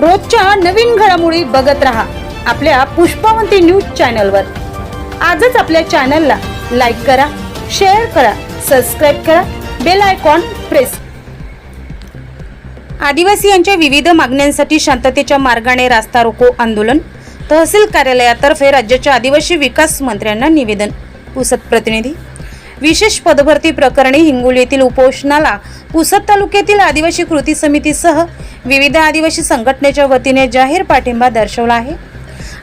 रोजच्या नवीन घडामोडी बघत रहा आपल्या पुष्पावंती न्यूज चॅनलवर. आजच आपल्या चॅनलला लाईक करा शेअर करा सबस्क्राईब करा बेल आयकॉन प्रेस. आदिवासीयांच्या विविध मागण्यांसाठी शांततेच्या मार्गाने रास्ता रोको आंदोलन तहसील कार्यालयातर्फे राज्याच्या आदिवासी विकास मंत्र्यांना निवेदन. पुसत प्रतिनिधी विशेष पदभरती प्रकरणी हिंगोली येथील उपोषणाला पुसद तालुक्यातील आदिवासी कृती समितीसह विविध आदिवासी संघटनेच्या वतीने जाहीर पाठिंबा दर्शवला आहे.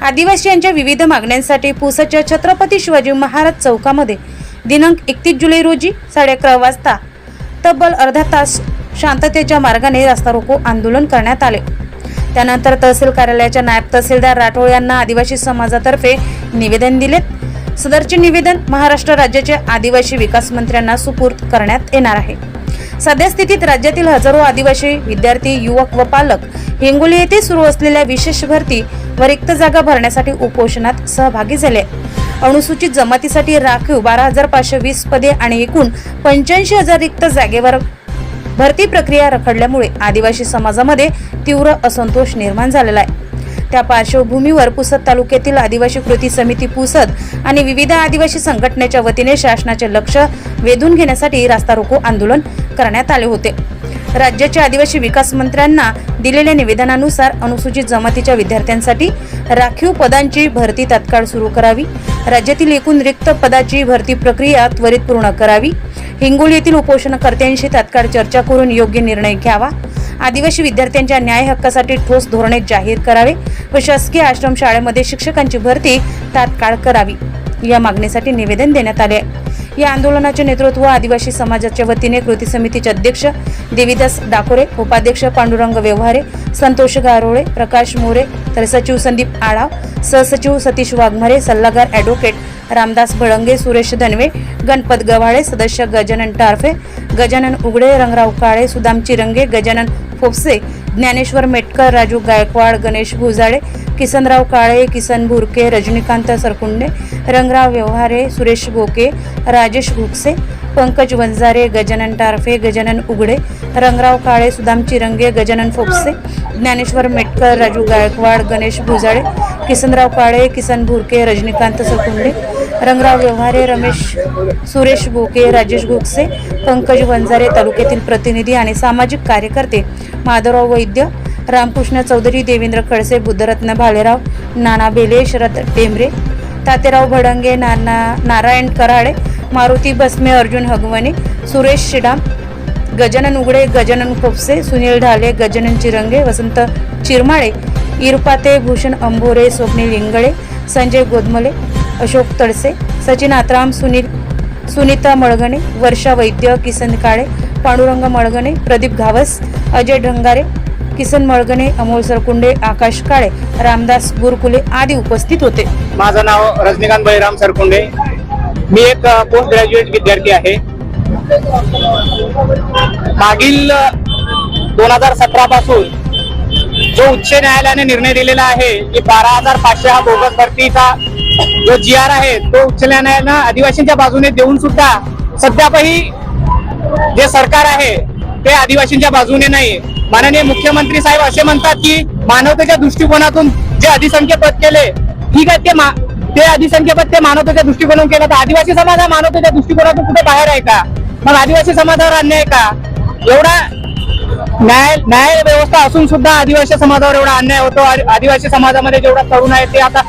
आदिवासी यांच्या विविध मागण्यांसाठी पुसदच्या छत्रपती शिवाजी महाराज चौकामध्ये दिनांक एकतीस जुलै रोजी साडे अकरा वाजता तब्बल अर्धा तास शांततेच्या मार्गाने रास्ता रोको आंदोलन करण्यात आले. त्यानंतर तहसील कार्यालयाच्या नायब तहसीलदार राठोड यांना आदिवासी समाजातर्फे निवेदन दिलेत. सदरचे निवेदन महाराष्ट्र राज्याचे आदिवासी विकास मंत्र्यांना सुपूर्द करण्यात येणार आहे. सद्यस्थितीत राज्यातील हजारो आदिवासी विद्यार्थी युवक व पालक हिंगोली येथे सुरू असलेल्या विशेष भरती व रिक्त जागा भरण्यासाठी उपोषणात सहभागी झाले. अनुसूचित जमातीसाठी राखीव बारा हजार पाचशे वीस पदे आणि एकूण पंच्याऐंशी हजार रिक्त जागेवर भरती प्रक्रिया रखडल्यामुळे आदिवासी समाजामध्ये तीव्र असंतोष निर्माण झालेला आहे. त्या पार्श्वभूमीवर पुसद तालुक्यातील आदिवासी कृती समिती पुसद आणि विविध आदिवासी संघटनेच्या वतीने शासनाचे लक्ष वेधून घेण्यासाठी रास्ता रोको आंदोलन करण्यात आले होते. राज्याच्या आदिवासी विकास मंत्र्यांना दिलेल्या निवेदनानुसार अनुसूचित जमातीच्या विद्यार्थ्यांसाठी राखीव पदांची भरती तात्काळ सुरू करावी. राज्यातील एकूण रिक्त पदाची भरती प्रक्रिया त्वरित पूर्ण करावी. हिंगोली येथील उपोषणकर्त्यांशी तात्काळ चर्चा करून योग्य निर्णय घ्यावा. आदिवासी विद्यार्थ्यांच्या न्याय हक्कासाठी ठोस धोरणे जाहीर करावे व शासकीय आश्रमशाळेमध्ये शिक्षकांची भरती तात्काळ करावी. या मागणीसाठी निवेदन देण्यात आले आहे. या आंदोलनाचे नेतृत्व आदिवासी समाजाच्या वतीने कृती समितीचे अध्यक्ष देवीदास डाकोरे उपाध्यक्ष पांडुरंग व्यवहारे संतोष गारोळे प्रकाश मोरे तर सचिव संदीप आळाव सहसचिव सतीश वाघमारे सल्लागार ॲडव्होकेट रामदास भळंगे सुरेश धनवे गणपत गव्हाळे सदस्य गजानन टारफे गजानन उघडे रंगराव काळे सुदाम चिरंगे गजानन फोपसे ज्ञानेश्वर मेटकर राजू गायकवाड गणेश भुजाळे किसनराव काळे किसन भुरके रजनीकांत सरकुंडे रंगराव व्यवहारे सुरेश बोके राजेश भुकसे पंकज वंजारे गजानन टारफे गजानन उघडे रंगराव काळे सुदाम चिरंगे गजानन फोपसे ज्ञानेश्वर मेटकर राजू गायकवाड गणेश भुजाळे किसनराव काळे किसन भुरके रजनीकांत सरकुंडे रंगराव व्यवहारे रमेश सुरेश बोके राजेश घोकसे पंकज वंजारे तालुक्यातील प्रतिनिधी आणि सामाजिक कार्यकर्ते माधवराव वैद्य रामकृष्ण चौधरी देवेंद्र खडसे बुद्धरत्न भालेराव नाना बेले शरद टेंबरे तातेराव भडंगे नाना नारायण कराळे मारुती बसमे अर्जुन हगवणे सुरेश शिडाम गजानन उघडे गजानन खोपसे सुनील ढाले गजानन चिरंगे वसंत चिरमाळे इरपाते भूषण अंबोरे स्वप्नील इंगळे संजय गोदमले अशोक तडसे सचिन आत्राम सुनील सुनीता मळगणे वर्षा वैद्य किसन काळे पांडुरंग मळगणे प्रदीप घावस अजय ढंगारे किसन मळगणे अमोल सरकुंडे आकाश काळे रामदास गुरकुले आदी उपस्थित होते. माझं नाव रजनीकांत बळीराम सरकुंडे. मी एक पोस्ट ग्रॅज्युएट विद्यार्थी आहे. मागील दोन हजार सतरा पासून जो उच्च न्यायालयाने निर्णय दिलेला आहे की बारा हजार पाचशे हा बोगस भरतीचा जो जी आर आहे तो उच्च न्यायालयानं आदिवासींच्या बाजूने देऊन सुद्धा सध्यापही जे सरकार आहे ते आदिवासींच्या बाजूने नाही. माननीय मुख्यमंत्री साहेब असे म्हणतात की मानवतेच्या दृष्टिकोनातून जे अधिसंख्य पद केले ठीक आहे ते मा- ते अधिसंख्य पद ते मानवतेच्या दृष्टिकोनातून केलं तर आदिवासी समाज हा मानवतेच्या दृष्टिकोनातून कुठे बाहेर आहे का? मग आदिवासी समाजावर अन्याय का? एवढा न्याय न्याय व्यवस्था असून सुद्धा आदिवासी समाजावर एवढा अन्याय होतो. आदिवासी समाजामध्ये जेवढा तरुण आहे ते आता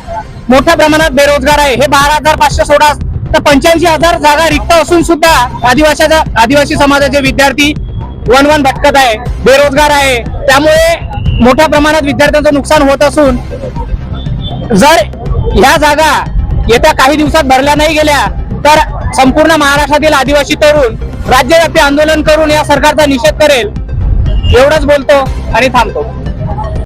मोठ्या प्रमाणात बेरोजगार आहे. हे बारा हजार पाचशे सोळा तर पंच्याऐंशी हजार जागा रिक्त असून सुद्धा आदिवासीचा आदिवासी समाजाचे विद्यार्थी वन वन भटकत आहे बेरोजगार आहे. त्यामुळे मोठ्या प्रमाणात विद्यार्थ्यांचं नुकसान होत असून जर ह्या जागा येत्या काही दिवसात भरल्या नाही गेल्या तर संपूर्ण महाराष्ट्रातील आदिवासी तरुण राज्यव्यापी आंदोलन करून या सरकारचा निषेध करेल. एवढंच बोलतो आणि थांबतो.